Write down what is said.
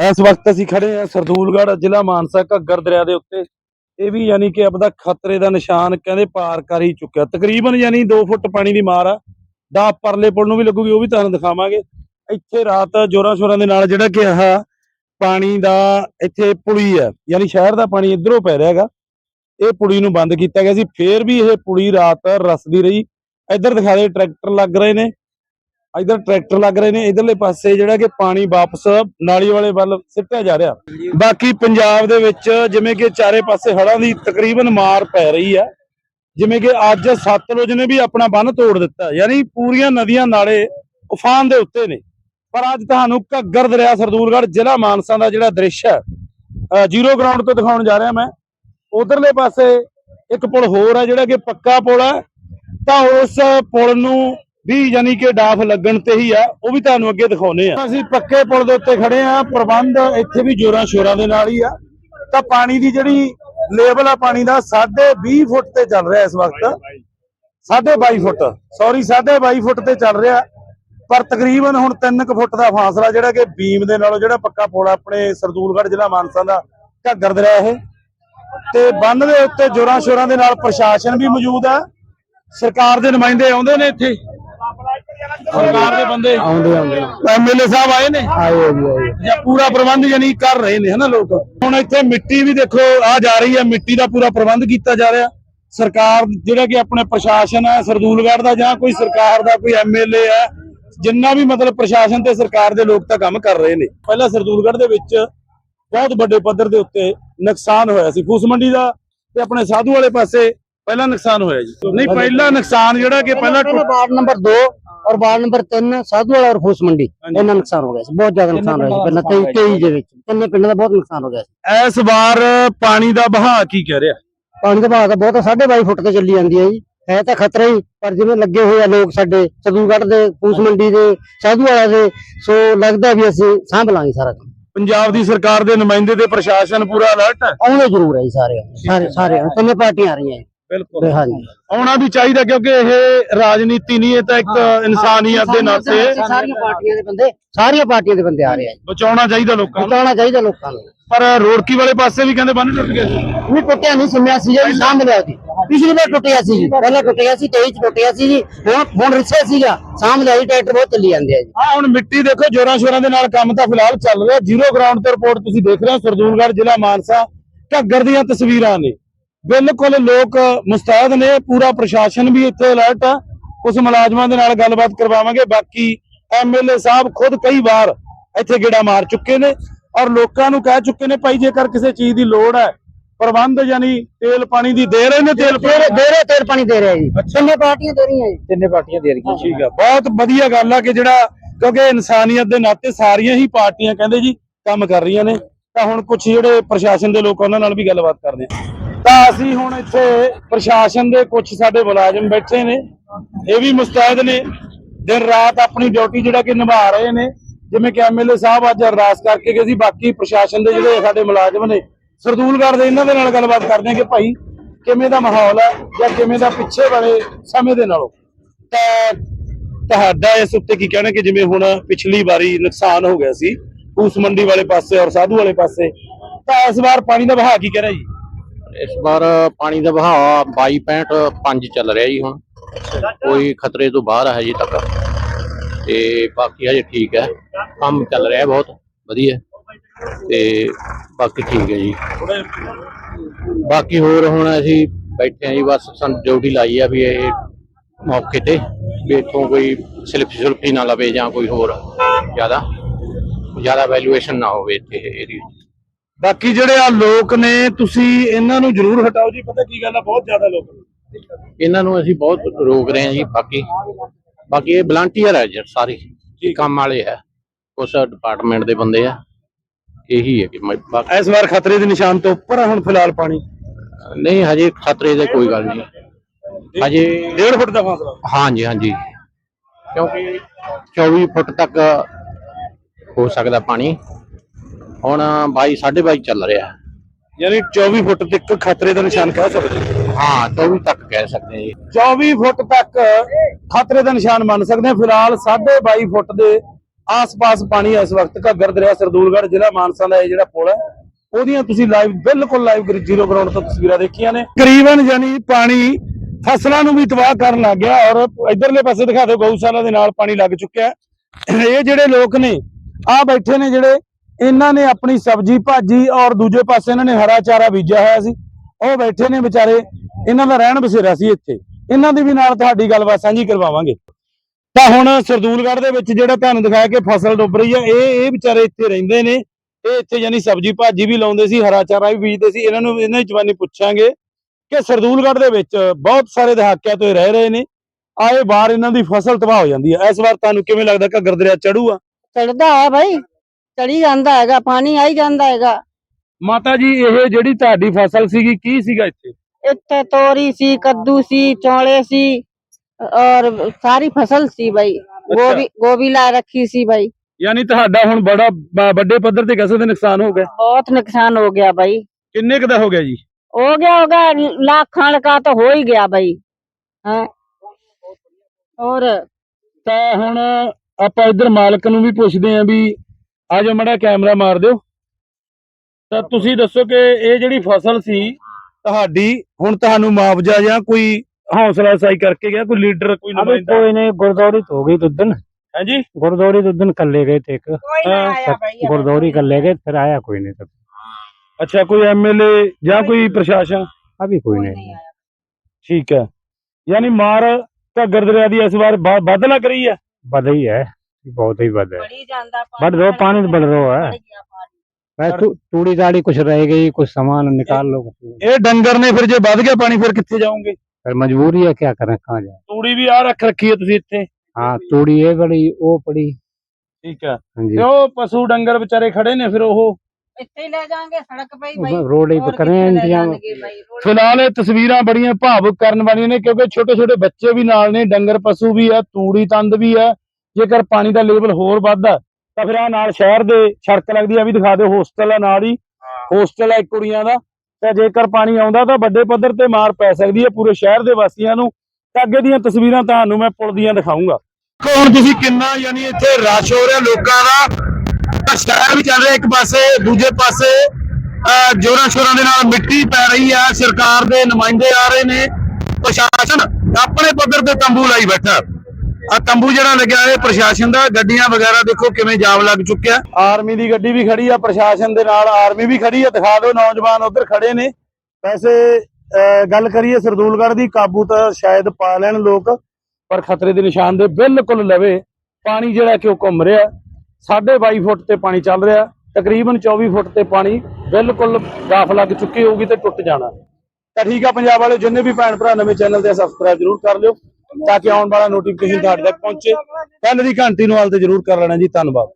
ਇਸ ਵਕਤ ਅਸੀਂ ਖੜੇ ਹਾਂ ਸਰਦੂਲਗੜ੍ਹ ਜ਼ਿਲ੍ਹਾ ਮਾਨਸਾ ਘੱਗਰ ਦਰਿਆ ਦੇ ਉੱਤੇ। ਇਹ ਵੀ ਯਾਨੀ ਕਿ ਆਪਦਾ ਖਤਰੇ ਦਾ ਨਿਸ਼ਾਨ ਕਹਿੰਦੇ ਪਾਰ ਕਰ ਹੀ ਚੁੱਕਿਆ। ਤਕਰੀਬਨ ਯਾਨੀ 2 ਫੁੱਟ ਪਾਣੀ ਦੀ ਮਾਰ ਆ। ਦਾ ਪਰਲੇ ਪੁਲ ਨੂੰ ਵੀ ਲੱਗੂਗੀ, ਉਹ ਵੀ ਤੁਹਾਨੂੰ ਦਿਖਾਵਾਂਗੇ। ਇੱਥੇ ਰਾਤ ਜੋਰਾਂ ਸ਼ੋਰਾਂ ਦੇ ਨਾਲ ਜਿਹੜਾ ਕਿ ਆਹ ਪਾਣੀ ਦਾ ਇੱਥੇ ਪੁਲੀ ਹੈ ਯਾਨੀ ਸ਼ਹਿਰ ਦਾ ਪਾਣੀ ਇਧਰੋਂ ਪੈ ਰਿਹਾ ਹੈਗਾ। ਇਹ ਪੁਲੀ ਨੂੰ ਬੰਦ ਕੀਤਾ ਗਿਆ ਸੀ। ਫੇਰ ਵੀ ਇਹ ਪੁਲੀ ਰਾਤ ਰਸਦੀ ਰਹੀ। ਇੱਧਰ ਦਿਖਾ ਦੇ ਟਰੈਕਟਰ ਲੱਗ ਰਹੇ ਨੇ। ਇੱਧਰ ਟਰੈਕਟਰ ਲੱਗ ਰਹੇ ਨੇ, ਇਧਰਲੇ ਪਾਸੇ ਜਿਹੜਾ ਕਿ ਪਾਣੀ ਵਾਪਸ ਨਾਲੀ ਵਾਲੇ ਵੱਲ ਸਿੱਟਿਆ ਜਾ ਰਿਹਾ। ਬਾਕੀ ਪੰਜਾਬ ਦੇ ਵਿੱਚ ਜਿਵੇਂ ਕਿ ਚਾਰੇ ਪਾਸੇ ਹੜ੍ਹਾਂ ਦੀ ਤਕਰੀਬਨ ਮਾਰ ਪੈ ਰਹੀ ਹੈ। ਜਿਵੇਂ ਕਿ ਅੱਜ ਸਤਲੁਜ ਨੇ ਵੀ ਆਪਣਾ ਬੰਨ ਤੋੜ ਦਿੱਤਾ, ਯਾਨੀ ਪੂਰੀਆਂ ਨਦੀਆਂ ਨਾਲੇ ਉਫਾਨ ਦੇ ਉੱਤੇ ਨੇ। ਪਰ ਅੱਜ ਤੁਹਾਨੂੰ ਘੱਗਰ ਦਰਿਆ, ਸਰਦੂਲਗੜ੍ਹ ਜ਼ਿਲ੍ਹਾ ਮਾਨਸਾ ਦਾ ਜਿਹੜਾ ਦ੍ਰਿਸ਼ ਹੈ ਜ਼ੀਰੋ ਗਰਾਊਂਡ ਤੋਂ ਦਿਖਾਉਣ ਜਾ ਰਿਹਾ ਮੈਂ। ਉਧਰਲੇ ਪਾਸੇ ਇੱਕ ਪੁਲ ਹੋਰ ਹੈ, ਜਿਹੜਾ ਕਿ ਪੱਕਾ ਪੁਲ ਹੈ। ਤਾਂ ਉਸ ਪੁਲ ਨੂੰ ਵੀ ਯਾਨੀ ਕਿ ਡਾਫ ਲੱਗਣ ਤੇ ਹੀ ਆ, ਉਹ ਵੀ ਤੁਹਾਨੂੰ ਅੱਗੇ ਦਿਖਾਉਨੇ ਆ। ਅਸੀਂ ਪੱਕੇ ਪੁਲ ਦੇ ਉੱਤੇ ਖੜੇ ਆ, ਪ੍ਰਬੰਧ ਇੱਥੇ ਵੀ ਜੋਰਾਂ ਸ਼ੋਰਾਂ ਦੇ ਨਾਲ ਹੀ ਆ। ਤਾਂ ਪਾਣੀ ਦੀ ਜਿਹੜੀ ਲੈਵਲ ਆ, ਪਾਣੀ ਦਾ 20 ਫੁੱਟ ਤੇ ਚੱਲ ਰਿਹਾ ਇਸ ਵਕਤ। 22 ਫੁੱਟ ਸੌਰੀ 22 ਫੁੱਟ ਤੇ ਚੱਲ ਰਿਹਾ। ਪਰ ਤਕਰੀਬਨ ਹੁਣ 3 ਫੁੱਟ ਦਾ ਫਾਸਲਾ ਜਿਹੜਾ ਕਿ ਬੀਮ ਦੇ ਨਾਲੋਂ ਜਿਹੜਾ ਪੱਕਾ ਪੁਲ ਆਪਣੇ ਸਰਦੂਲਗੜ੍ਹ ਜ਼ਿਲ੍ਹਾ ਮਾਨਸਾ ਦਾ ਘੱਗਰ ਦਰਿਆ ਇਹ। ਤੇ ਬੰਨ ਦੇ ਉੱਤੇ ਜੋਰਾਂ ਸ਼ੋਰਾਂ ਦੇ ਨਾਲ ਪ੍ਰਸ਼ਾਸਨ ਵੀ ਮੌਜੂਦ ਆ। ਸਰਕਾਰ ਦੇ ਨੁਮਾਇੰਦੇ ਆਉਂਦੇ ਨੇ ਇੱਥੇ। ਸਰਕਾਰ ਦੇ ਬੰਦੇ? ਆਉਂਦੇ ਆਉਂਦੇ। ਐਮਐਲਏ ਸਾਹਿਬ ਆਏ ਨੇ? ਆਏ ਜੀ ਆਏ ਜਾਂ ਪੂਰਾ ਪ੍ਰਬੰਧ ਯਾਨੀ ਕਰ ਰਹੇ ਨੇ ਹਨਾ ਲੋਕ? ਹੁਣ ਇੱਥੇ ਮਿੱਟੀ ਵੀ ਦੇਖੋ ਆ ਜਾ ਰਹੀ ਹੈ ਮਿੱਟੀ ਦਾ ਪੂਰਾ ਪ੍ਰਬੰਧ ਕੀਤਾ ਜਾ ਰਿਹਾ। ਸਰਕਾਰ ਜਿਹੜਾ ਕਿ ਆਪਣੇ ਪ੍ਰਸ਼ਾਸਨ ਹੈ ਸਰਦੂਲਗੜ੍ਹ ਦਾ ਜਾਂ ਕੋਈ ਸਰਕਾਰ ਦਾ ਕੋਈ ਐਮਐਲਏ ਹੈ ਜਿੰਨਾ ਵੀ ਮਤਲਬ ਪ੍ਰਸ਼ਾਸਨ ਤੇ ਸਰਕਾਰ ਦੇ ਲੋਕ ਤਾਂ ਕੰਮ ਕਰ ਰਹੇ ਨੇ। ਪਹਿਲਾਂ ਸਰਦੂਲਗੜ੍ਹ ਦੇ ਵਿੱਚ ਬਹੁਤ ਵੱਡੇ ਪੱਧਰ ਦੇ ਉੱਤੇ ਨੁਕਸਾਨ ਹੋਇਆ ਸੀ। ਫੂਸ ਮੰਡੀ ਦਾ ਤੇ ਆਪਣੇ ਸਾਧੂ ਵਾਲੇ ਪਾਸੇ ਪਹਿਲਾ ਨੁਕਸਾਨ ਹੋਇਆ ਜੀ। ਨਹੀਂ ਪਹਿਲਾ ਨੁਕਸਾਨ ਜਿਹੜਾ ਕਿ ਪਹਿਲਾਂ ਵਾਰਡ ਨੰਬਰ 2 ਔਰ ਵਾਰਡ ਨੰਬਰ 3 ਸਾਧੂ ਵਾਲਾ ਔਰ ਫੂਸ ਮੰਡੀ। ਇਹਨਾਂ ਨੁਕਸਾਨ ਹੋ ਗਿਆ ਸੀ। ਬਹੁਤ ਜ਼ਿਆਦਾ ਨੁਕਸਾਨ ਹੋਇਆ ਸੀ। ਪਹਿਲਾਂ 23 23 ਦੇ ਵਿੱਚ। ਤਿੰਨੇ ਪਿੰਡਾਂ ਦਾ ਬਹੁਤ ਨੁਕਸਾਨ ਹੋ ਗਿਆ ਸੀ। ਇਸ ਵਾਰ ਪਾਣੀ ਦਾ ਵਹਾਅ ਕੀ ਕਹਿ ਰਿਹਾ? ਪਾਣੀ ਦਾ ਵਹਾਅ ਤਾਂ ਬਹੁਤ 22 ਫੁੱਟ ਤੇ ਚੱਲੀ ਜਾਂਦੀ ਹੈ ਜੀ। ਹੈ ਤਾਂ ਖਤਰਾ ਹੀ ਪਰ ਜਿਵੇਂ ਲੱਗੇ ਹੋਏ ਆ ਲੋਕ ਸਾਡੇ ਸਦੂਗੜ੍ਹ ਦੇ ਫੂਸ ਮੰਡੀ ਦੇ ਸਾਧੂ ਵਾਲਾ ਦੇ ਸੋ ਲੱਗਦਾ ਵੀ ਅਸੀਂ ਸਾਂਭ ਲਾਂਗੇ ਸਾਰਾ ਕੰਮ। ਪੰਜਾਬ ਦੀ ਸਰਕਾਰ ਦੇ ਨੁਮਾਇੰਦੇ ਤੇ ਪ੍ਰਸ਼ਾਸਨ ਪੂਰਾ ਅਲਰਟ ਹੈ? ਆਉਣੇ ਜ਼ਰੂਰ ਹੈ ਜੀ ਸਾਰੇ ਸਾਰੇ ਸਾਰੇ ਤਿੰਨੇ ਪਾਰਟੀਆਂ ਆ ਰਹੀਆਂ ਬਿਲਕੁਲ। ਹਾਂਜੀ। ਆਉਣਾ ਵੀ ਚਾਹੀਦਾ ਕਿਉਂਕਿ ਇਹ ਰਾਜਨੀਤੀ ਨਹੀਂ ਇਹ ਤਾਂ ਇੱਕ ਇਨਸਾਨੀਅਤ ਦੇ ਨਾਤੇ। ਸਾਰੀਆਂ ਪਾਰਟੀਆਂ ਦੇ ਬੰਦੇ ਸਾਰੀਆਂ ਪਾਰਟੀਆਂ ਦੇ ਬੰਦੇ ਆ ਰਹੇ ਆ ਬਚਾਉਣਾ ਚਾਹੀਦਾ ਲੋਕਾਂ ਨੂੰ। ਬਚਾਉਣਾ ਚਾਹੀਦਾ ਲੋਕਾਂ ਨੂੰ। ਪਰ ਰੋੜਕੀ ਵਾਲੇ ਪਾਸੇ ਵੀ ਕਹਿੰਦੇ ਬੰਨ ਟੁੱਟ ਸੀ। ਨਹੀਂ ਟੁੱਟਿਆ ਨਹੀਂ ਸੁਣਿਆ ਸੀ ਜੀ ਸਾਹਮਣੇ ਲਿਆ ਸੀ। ਪਿਛਲੀ ਵਾਰ ਟੁੱਟਿਆ ਸੀ ਜੀ ਪਹਿਲਾਂ ਟੁੱਟਿਆ ਸੀ 23 ਚ ਟੁੱਟਿਆ ਸੀ ਜੀ ਹੁਣ ਹੁਣ ਰਿਸੇ ਸੀਗਾ। ਸਾਹਮਣੇ ਆਈ ਟਰੈਕਟਰ ਬਹੁਤ ਚੱਲੀ ਜਾਂਦੇ ਆ ਜੀ। ਆ ਹੁਣ ਮਿੱਟੀ ਦੇਖੋ ਜੋਰਾਂ ਸ਼ੋਰਾਂ ਦੇ ਨਾਲ ਕੰਮ ਤਾਂ ਫਿਲਹਾਲ ਚੱਲ ਰਿਹਾ। ਜ਼ੀਰੋ ਗਰਾਊਂਡ ਤੇ ਰਿਪੋਰਟ ਤੁਸੀਂ ਦੇਖ ਰਹੇ ਹੋ ਸਰਦੂਲਗੜ੍ਹ ਜ਼ਿਲ੍ਹਾ ਮਾਨਸਾ। ਘੱਗਰ ਦੀਆਂ ਤਸਵੀਰਾਂ ਨੇ। ਬਿਲਕੁਲ ਲੋਕ ਮੁਸਤੈਦ ਨੇ ਪੂਰਾ ਪ੍ਰਸ਼ਾਸਨ ਵੀ ਇੱਥੇ ਅਲਰਟ ਆ। ਕੁਝ ਮੁਲਾਜ਼ਮਾਂ ਦੇ ਨਾਲ ਗੱਲਬਾਤ ਕਰਵਾਵਾਂਗੇ। ਬਾਕੀ ਐਮਐਲਏ ਸਾਹਿਬ ਖੁਦ ਕਈ ਵਾਰ ਇੱਥੇ ਗੇੜਾ ਮਾਰ ਚੁੱਕੇ ਨੇ ਔਰ ਲੋਕਾਂ ਨੂੰ ਕਹਿ ਚੁੱਕੇ ਨੇ ਭਾਈ ਜੇਕਰ ਕਿਸੇ ਚੀਜ਼ ਦੀ ਲੋੜ ਹੈ ਪ੍ਰਬੰਧ ਯਾਨੀ ਤੇਲ ਪਾਣੀ ਦੀ ਦੇ ਰਹੇ ਨੇ ਤੇਲ ਦੇ ਰਹੇ ਦੇ ਰਹੇ ਤੇਲ ਪਾਣੀ ਦੇ ਰਿਹਾ ਜੀ। ਤਿੰਨੇ ਪਾਰਟੀਆਂ ਦੇ ਰਹੀਆਂ ਜੀ। ਤਿੰਨੇ ਪਾਰਟੀਆਂ ਦੇ ਰਹੀਆਂ ਠੀਕ ਆ। ਬਹੁਤ ਵਧੀਆ ਗੱਲ ਆ ਕਿ ਜਿਹੜਾ ਕਿਉਂਕਿ ਇਨਸਾਨੀਅਤ ਦੇ ਨਾਤੇ ਸਾਰੀਆਂ ਹੀ ਪਾਰਟੀਆਂ ਕਹਿੰਦੇ ਜੀ ਕੰਮ ਕਰ ਰਹੀਆਂ ਨੇ। ਤਾਂ ਹੁਣ ਕੁਝ ਜਿਹੜੇ ਪ੍ਰਸ਼ਾਸਨ ਦੇ ਲੋਕ ਉਹਨਾਂ ਨਾਲ ਵੀ ਗੱਲਬਾਤ ਕਰਦੇ ਆ। ਤਾਂ ਅਸੀਂ ਹੁਣ ਇੱਥੇ ਪ੍ਰਸ਼ਾਸਨ ਦੇ ਕੁਝ ਸਾਡੇ ਮੁਲਾਜ਼ਮ ਬੈਠੇ ਨੇ, ਇਹ ਵੀ ਮੁਸਤੈਦ ਨੇ। ਦਿਨ ਰਾਤ ਆਪਣੀ ਡਿਊਟੀ ਜਿਹੜਾ ਕਿ ਨਿਭਾ ਰਹੇ ਨੇ। ਜਿਵੇਂ ਕਿ ਐਮਐਲਏ ਸਾਹਿਬ ਅੱਜ ਅਰਦਾਸ ਕਰਕੇ ਗਏ ਸੀ, ਬਾਕੀ ਪ੍ਰਸ਼ਾਸਨ ਦੇ ਜਿਹੜੇ ਸਾਡੇ ਮੁਲਾਜ਼ਮ ਨੇ ਸਰਦੂਲਗੜ੍ਹ ਦੇ ਇਹਨਾਂ ਦੇ ਨਾਲ ਗੱਲਬਾਤ ਕਰਦੇ ਆ ਕਿ ਭਾਈ ਕਿਵੇਂ ਦਾ ਮਾਹੌਲ ਹੈ ਜਾਂ ਕਿਵੇਂ ਦਾ ਪਿੱਛੇ ਵਾਲੇ ਸਮੇਂ ਦੇ ਨਾਲੋਂ? ਤਾਂ ਤੁਹਾਡਾ ਇਸ ਉੱਤੇ ਕੀ ਕਹਿਣਾ ਕਿ ਜਿਵੇਂ ਹੁਣ ਪਿਛਲੀ ਵਾਰੀ ਨੁਕਸਾਨ ਹੋ ਗਿਆ ਸੀ ਉਸ ਮੰਡੀ ਵਾਲੇ ਪਾਸੇ ਔਰ ਸਾਧੂ ਵਾਲੇ ਪਾਸੇ, ਤਾਂ ਇਸ ਵਾਰ ਪਾਣੀ ਦਾ ਵਹਾਅ ਕੀ ਕਹਿ ਰਿਹਾ ਜੀ? ਇਸ ਵਾਰ ਪਾਣੀ ਦਾ ਵਹਾਅ 22.5 ਚੱਲ ਰਿਹਾ ਜੀ ਹੁਣ। ਕੋਈ ਖਤਰੇ ਤੋਂ ਬਾਹਰ ਹੈ ਹਜੇ ਤੱਕ। ਤੇ ਬਾਕੀ ਹਜੇ ਠੀਕ ਹੈ। ਕੰਮ ਚੱਲ ਰਿਹਾ ਬਹੁਤ, ਵਧੀਆ। ਤੇ ਬਾਕੀ ਠੀਕ ਹੈ ਜੀ। ਬਾਕੀ ਹੋਰ ਹੁਣ ਅਸੀਂ ਬੈਠੇ ਹਾਂ ਜੀ, ਬਸ ਸਾਨੂੰ ਡਿਊਟੀ ਲਾਈ ਆ ਵੀ ਇਹ ਮੌਕੇ ਤੇ, ਵੀ ਇੱਥੋਂ ਕੋਈ ਸਲਿੱਪ ਸੁਲਪੀ ਨਾ ਲਵੇ ਜਾਂ ਕੋਈ ਹੋਰ ਜ਼ਿਆਦਾ ਜ਼ਿਆਦਾ ਵੈਲੂਏਸ਼ਨ ਨਾ ਹੋਵੇ ਇੱਥੇ ਏਰੀਆ ਬਾਕੀ ਜਿਹੜੇ ਆ ਲੋਕ ਨੇ ਤੁਸੀਂ ਇਹਨਾਂ ਨੂੰ ਜ਼ਰੂਰ ਹਟਾਓ ਜੀ ਪਤਾ ਕੀ ਗੱਲ ਆ ਬਹੁਤ ਜ਼ਿਆਦਾ ਲੋਕ ਨੇ। ਇਹਨਾਂ ਨੂੰ ਅਸੀਂ ਬਹੁਤ ਰੋਕ ਰਹੇ ਹਾਂ ਜੀ ਬਾਕੀ ਬਾਕੀ ਇਹ ਵਲੰਟੀਅਰ ਹੈ ਜੀ ਸਾਰੇ। ਕੰਮ ਵਾਲੇ ਹੈ ਉਸ ਡਿਪਾਰਟਮੈਂਟ ਦੇ ਬੰਦੇ ਆ। ਇਹੀ ਹੈ ਕਿ ਇਸ ਵਾਰ ਖਤਰੇ ਦੇ ਨਿਸ਼ਾਨ ਤੋਂ ਉੱਪਰ ਆ ਹੁਣ ਫਿਲਹਾਲ ਪਾਣੀ? ਨਹੀਂ ਹਜੇ ਖਤਰੇ ਦੀ ਕੋਈ ਗੱਲ ਨਹੀਂ। ਹਜੇ 1.5 ਫੁੱਟ ਦਾ ਫਾਸਲਾ। ਹਾਂਜੀ ਹਾਂਜੀ। ਕਿਉਂਕਿ 24 ਫੁੱਟ ਤੱਕ ਹੋ ਸਕਦਾ ਪਾਣੀ। ਹੁਣ 22 22.5 ਚੱਲ ਰਿਹਾ ਹੈ। ਯਾਨੀ 24 ਫੁੱਟ ਤੱਕ ਖਤਰੇ ਦਾ ਨਿਸ਼ਾਨ ਕਹਿ ਸਕਦੇ ਹਾਂ। ਹਾਂ 24 ਤੱਕ ਕਹਿ ਸਕਦੇ ਜੀ 24 ਫੁੱਟ ਤੱਕ ਖਤਰੇ ਦਾ ਨਿਸ਼ਾਨ ਮੰਨ ਸਕਦੇ ਹਾਂ ਫਿਲਹਾਲ 22.5 ਫੁੱਟ ਦੇ ਆਸ-ਪਾਸ ਪਾਣੀ ਇਸ ਵਕਤ ਘੱਗਰ ਦਰਿਆ ਸਰਦੂਲਗੜ੍ਹ ਜ਼ਿਲ੍ਹਾ ਮਾਨਸਾ ਦਾ ਇਹ ਜਿਹੜਾ ਪੁਲ ਹੈ ਉਹਦੀਆਂ ਤੁਸੀਂ ਲਾਈਵ ਬਿਲਕੁਲ ਲਾਈਵ ਜ਼ੀਰੋ ਗਰਾਊਂਡ ਤੋਂ ਤਸਵੀਰਾਂ ਦੇਖੀਆਂ ਨੇ ਤਕਰੀਬਨ ਯਾਨੀ ਪਾਣੀ ਫਸਲਾਂ ਨੂੰ ਵੀ ਤਬਾਹ ਕਰਨ ਲੱਗ ਗਿਆ ਔਰ ਇਧਰਲੇ ਪਾਸੇ ਦਿਖਾ ਦਿਓ ਗਊਸ਼ਾਲਾ ਦੇ ਨਾਲ ਪਾਣੀ ਲੱਗ ਚੁੱਕਿਆ। ਇਹ ਜਿਹੜੇ ਲੋਕ ਨੇ ਆ ਬੈਠੇ ਨੇ ਜਿਹੜੇ ਇਹਨਾਂ ਨੇ ਆਪਣੀ ਸਬਜ਼ੀ ਭਾਜੀ ਔਰ ਦੂਜੇ ਪਾਸੇ ਇਹਨਾਂ ਨੇ ਹਰਾ ਚਾਰਾ ਬੀਜਿਆ ਹੋਇਆ ਸੀ। ਉਹ ਬੈਠੇ ਨੇ ਵਿਚਾਰੇ, ਇਹਨਾਂ ਦਾ ਰਹਿਣ ਬਸੇਰਾ ਸੀ ਇੱਥੇ। ਇਹਨਾਂ ਦੀ ਵੀ ਨਾਲ ਤੁਹਾਡੀ ਗੱਲਬਾਤ ਸਾਂਝੀ ਕਰਵਾਵਾਂਗੇ। ਤਾਂ ਹੁਣ ਸਰਦੂਲਗੜ੍ਹ ਦੇ ਵਿੱਚ ਜਿਹੜਾ ਤੁਹਾਨੂੰ ਦਿਖਾਇਆ ਕਿ ਫਸਲ ਡੁੱਬ ਰਹੀ ਹੈ, ਇਹ ਇਹ ਵਿਚਾਰੇ ਇੱਥੇ ਰਹਿੰਦੇ ਨੇ। ਇਹ ਇੱਥੇ ਯਾਨੀ ਸਬਜ਼ੀ ਭਾਜੀ ਵੀ ਲਾਉਂਦੇ ਸੀ, ਹਰਾ ਚਾਰਾ ਵੀ ਬੀਜਦੇ ਸੀ। ਇਹਨਾਂ ਨੂੰ, ਇਹਨਾਂ ਦੀ ਜਵਾਨੀ ਪੁੱਛਾਂਗੇ ਕਿ ਸਰਦੂਲਗੜ੍ਹ ਦੇ ਵਿੱਚ ਬਹੁਤ ਸਾਰੇ ਦਹਾਕਿਆਂ ਤੋਂ ਇਹ ਰਹਿ ਰਹੇ ਨੇ। ਆਏ ਵਾਰ ਇਹਨਾਂ ਦੀ ਫਸਲ ਤਬਾਹ ਹੋ ਜਾਂਦੀ ਹੈ। ਇਸ ਵਾਰ ਤੁਹਾਨੂੰ ਕਿਵੇਂ ਲੱਗਦਾ, ਘੱਗਰ ਦਰਿਆ ਚੜੂਗਾ? ਚੜਦਾ ਹੈ ਭਾਈ ਚੜੀ ਜਾਂਦਾ ਹੈਗਾ ਪਾਣੀ ਆਈ ਜਾਂਦਾ ਹੈਗਾ ਮਾਤਾ ਜੀ ਇਹ ਜਿਹੜੀ ਤੁਹਾਡੀ ਫਸਲ ਸੀਗੀ ਕੀ ਸੀਗਾ ਇੱਥੇ ਇੱਥੇ ਤੋਰੀ ਸੀ ਕੱਦੂ ਸੀ ਚੌਲੇ ਸੀ ਔਰ ਸਾਰੀ ਫਸਲ ਸੀ ਭਾਈ ਗੋਭੀ ਗੋਭੀ ਲਾ ਰੱਖੀ ਸੀ ਭਾਈ ਯਾਨੀ ਤੁਹਾਡਾ ਹੁਣ ਬੜਾ ਬ- ਵੱਡੇ ਪੱਧਰ ਤੇ ਕਿਸੇ ਦੇ ਨੁਕਸਾਨ ਹੋ ਗਿਆ बहुत नुकसान हो गया भाई ਕਿੰਨੇ ਕੁ ਦਾ ਹੋ ਗਿਆ ਜੀ हो गया होगा लाख खान का तो हो ही गया भाई हाँ और ਤਾਂ ਹੁਣ ਆਪਾਂ ਇੱਧਰ ਮਾਲਕ ਨੂੰ ਵੀ ਪੁੱਛਦੇ ਆਂ ਵੀ ਆ ਜੋ ਮੜਾ ਕੈਮਰਾ ਮਾਰ ਦਿਓ। ਤਾਂ ਤੁਸੀਂ ਦੱਸੋ ਕਿ ਇਹ ਜਿਹੜੀ ਫਸਲ ਸੀ ਤੁਹਾਡੀ ਹੁਣ ਤੁਹਾਨੂੰ ਮੁਆਵਜ਼ਾ ਜਾਂ ਕੋਈ ਹੌਸਲਾ ਸਾਈ ਕਰਕੇ ਗਿਆ ਕੋਈ ਲੀਡਰ ਕੋਈ ਨੁਮਾਇੰਦਾ? ਕੋਈ ਨਹੀਂ ਗੁਰਦੌਰੀ ਹੋ ਗਈ ਤੁਦਨ ਹਾਂਜੀ? ਗੁਰਦੌਰੀ ਤੁਦਨ ਕੱਲੇ ਗਏ ਤੇ ਇੱਕ। ਗੁਰਦੌਰੀ ਕੱਲੇ ਗਏ ਫਿਰ ਆਇਆ ਕੋਈ ਨਹੀਂ ਤਬ ਅੱਛਾ ਕੋਈ ਐਮਐਲਏ ਜਾਂ ਕੋਈ ਪ੍ਰਸ਼ਾਸਨ? ਆ ਵੀ ਕੋਈ ਨਹੀਂ। ਠੀਕ ਹੈ। ਯਾਨੀ ਮਾਰ ਘੱਗਰ ਦਰਿਆ ਦੀ ਇਸ ਵਾਰ ਵੱਧ ਲੱਗ ਰਹੀ ਹੈ? ਵਧਈ ਹੈ। बहुत ही बद। है बढ़ रो पानी बढ़ रो है। मैं तू तूड़ी ताड़ी कुछ रह गई कुछ सामान निकाल लो। ये डंगर ने फिर जो बद गया पानी फिर कितने जाऊँगे? फिर मजबूरी है क्या करें कहा जाए? तूड़ी भी आ रख रखी है हाँ तूड़ी ये बड़ी वो पड़ी ठीक है। हाँ जो। पशु डंगर बेचारे खड़े ने फिर वो फ़िलहाल तस्वीर बड़ी भावुक करने वाली ने क्योंकि छोटे छोटे बच्चे भी नाल ने डंगर पशु भी है तूड़ी तंद भी है ਜੇਕਰ ਪਾਣੀ ਦਾ ਲੈਵਲ ਹੋਰ ਵੱਧਦਾ ਤਾਂ ਫਿਰ ਆ ਨਾਲ ਸ਼ਹਿਰ ਦੇ ਸੜਕ ਲੱਗਦੀ ਆ ਵੀ ਦਿਖਾ ਦਿਓ ਹੋਸਟਲ ਆ ਨਾਲ ਹੀ। ਹੋਸਟਲ ਆ ਇੱਕ ਕੁੜੀਆਂ ਦਾ। ਤੇ ਜੇਕਰ ਪਾਣੀ ਆਉਂਦਾ ਤਾਂ ਵੱਡੇ ਪੱਧਰ ਤੇ ਮਾਰ ਪੈ ਸਕਦੀ ਹੈ ਪੂਰੇ ਸ਼ਹਿਰ ਦੇ ਵਾਸੀਆਂ ਨੂੰ। ਤਾਂ ਅੱਗੇ ਦੀਆਂ ਤਸਵੀਰਾਂ ਤੁਹਾਨੂੰ ਮੈਂ ਪੁਲ ਦੀਆਂ ਦਿਖਾਉਂਗਾ ਹੁਣ ਤੁਸੀਂ ਕਿੰਨਾ ਯਾਨੀ ਇੱਥੇ ਰਸ਼ ਹੋ ਰਿਹਾ ਲੋਕਾਂ ਦਾ। ਸ਼ਹਿਰ ਵੀ ਚੱਲ ਰਿਹਾ ਇੱਕ ਪਾਸੇ ਦੂਜੇ ਪਾਸੇ ਜੋਰਾਂ ਸ਼ੋਰਾਂ ਦੇ ਨਾਲ ਮਿੱਟੀ ਪੈ ਰਹੀ ਆ। ਸਰਕਾਰ ਦੇ ਨੁਮਾਇੰਦੇ ਆ ਰਹੇ ਨੇ। ਪ੍ਰਸ਼ਾਸਨ ਆਪਣੇ ਪੱਧਰ ਤੇ ਤੰਬੂ ਲਾਈ ਬੈਠਾ। ਆ ਤੰਬੂ ਜਿਹੜਾ ਲੱਗਿਆ ਇਹ ਪ੍ਰਸ਼ਾਸਨ ਦਾ ਗੱਡੀਆਂ ਵਗੈਰਾ ਦੇਖੋ ਕਿਵੇਂ ਜਾਮ ਲੱਗ ਚੁੱਕਿਆ। ਆਰਮੀ ਦੀ ਗੱਡੀ ਵੀ ਖੜੀ ਆ ਪ੍ਰਸ਼ਾਸਨ ਦੇ ਨਾਲ ਆਰਮੀ ਵੀ ਖੜੀ ਆ ਦਿਖਾ ਦਿਓ ਨੌਜਵਾਨ ਉਧਰ ਖੜੇ ਨੇ। ਵੈਸੇ ਗੱਲ ਕਰੀਏ ਸਰਦੂਲਗੜ੍ਹ ਦੀ ਕਾਬੂ ਤਾਂ ਸ਼ਾਇਦ ਪਾ ਲੈਣ ਲੋਕ ਪਰ ਖਤਰੇ ਦੇ ਨਿਸ਼ਾਨ ਦੇ ਬਿਲਕੁਲ ਲਵੇ। ਪਾਣੀ ਜਿਹੜਾ ਕਿ ਉਹ ਘੁੰਮ ਰਿਹਾ 22.5 ਫੁੱਟ ਤੇ ਪਾਣੀ ਚੱਲ ਰਿਹਾ ਤਕਰੀਬਨ 24 ਫੁੱਟ ਤੇ ਪਾਣੀ ਬਿਲਕੁਲ ਗਾਫ ਲੱਗ ਚੁੱਕੀ ਹੋਊਗੀ ਤੇ ਟੁੱਟ ਜਾਣਾ। ਤਾਂ ਠੀਕ ਆ ਪੰਜਾਬ ਵਾਲੇ ਜਿੰਨੇ ਵੀ ਭੈਣ ਭਰਾ ਨਵੇਂ ਚੈਨਲ ਤੇ ਸਬਸਕ੍ਰਾਈਬ ਜ਼ਰੂਰ ਕਰ ਲਿਓ। ਤਾਂ ਕਿ ਆਉਣ ਵਾਲਾ ਨੋਟੀਫਿਕੇਸ਼ਨ ਤੁਹਾਡੇ ਤੱਕ ਪਹੁੰਚੇ। ਕੱਲ ਦੀ ਘੰਟੀ ਨੂੰ ਹਾਲ ਤੇ ਜ਼ਰੂਰ ਕਰ ਲੈਣਾ ਜੀ। ਧੰਨਵਾਦ।